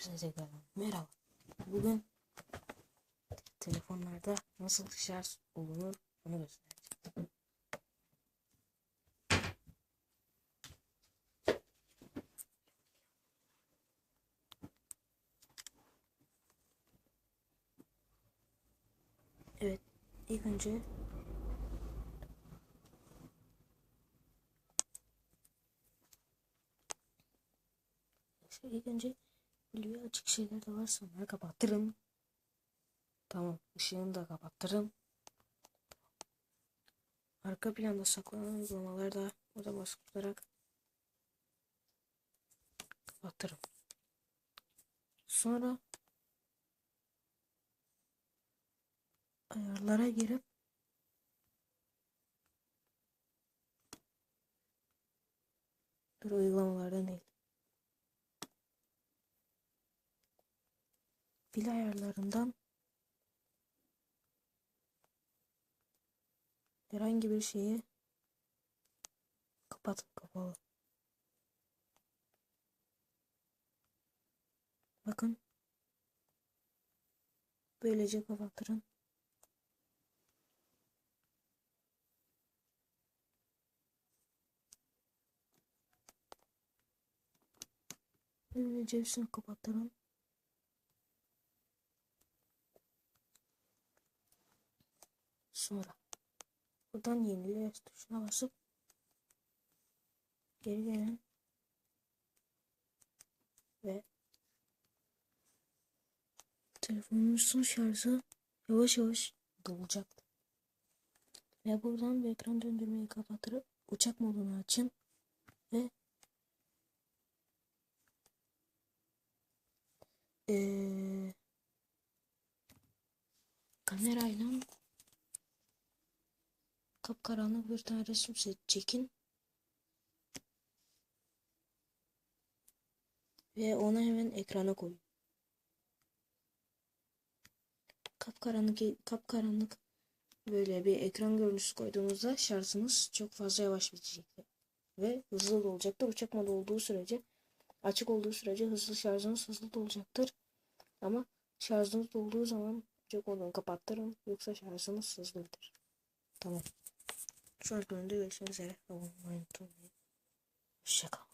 Hepinize merhaba. Bugün telefonlarda nasıl şarj olunur onu göstereceğim. Evet, ilk önce ilk önce Videoya açık şeyler de varsa onları kapatırım. Tamam. ışığını da kapatırım. Arka planda saklanan uygulamaları da burada basıp tutarak kapatırım. Sonra ayarlara girip dur uygulamalardan değil. Pil ayarlarından herhangi bir şeyi kapatıp kapalı. Bakın. Böylece kapatırım. Böylece hepsini kapatırım. Sonra buradan yenile tuşuna basıp geri gelin ve telefonunuzun şarjı yavaş yavaş dolacak. Ve buradan bir ekran döndürmeyi kapatırıp uçak modunu açın ve ee, kamerayla kapkaranlık bir tane resim set çekin. Ve onu hemen ekrana koyun. Kapkaranlık kapkaranlık böyle bir ekran görüntüsü koyduğunuzda şarjınız çok fazla yavaş bitecektir. Ve hızlı dolacaktır. Uçak modu olduğu sürece açık olduğu sürece hızlı şarjınız hızlı dolacaktır. Ama şarjınız dolduğu zaman uçak modunu kapattırın. Yoksa şarjınız hızlı biter. Tamam. Sonraki bölümde görüşmek üzere. Hoşçakalın.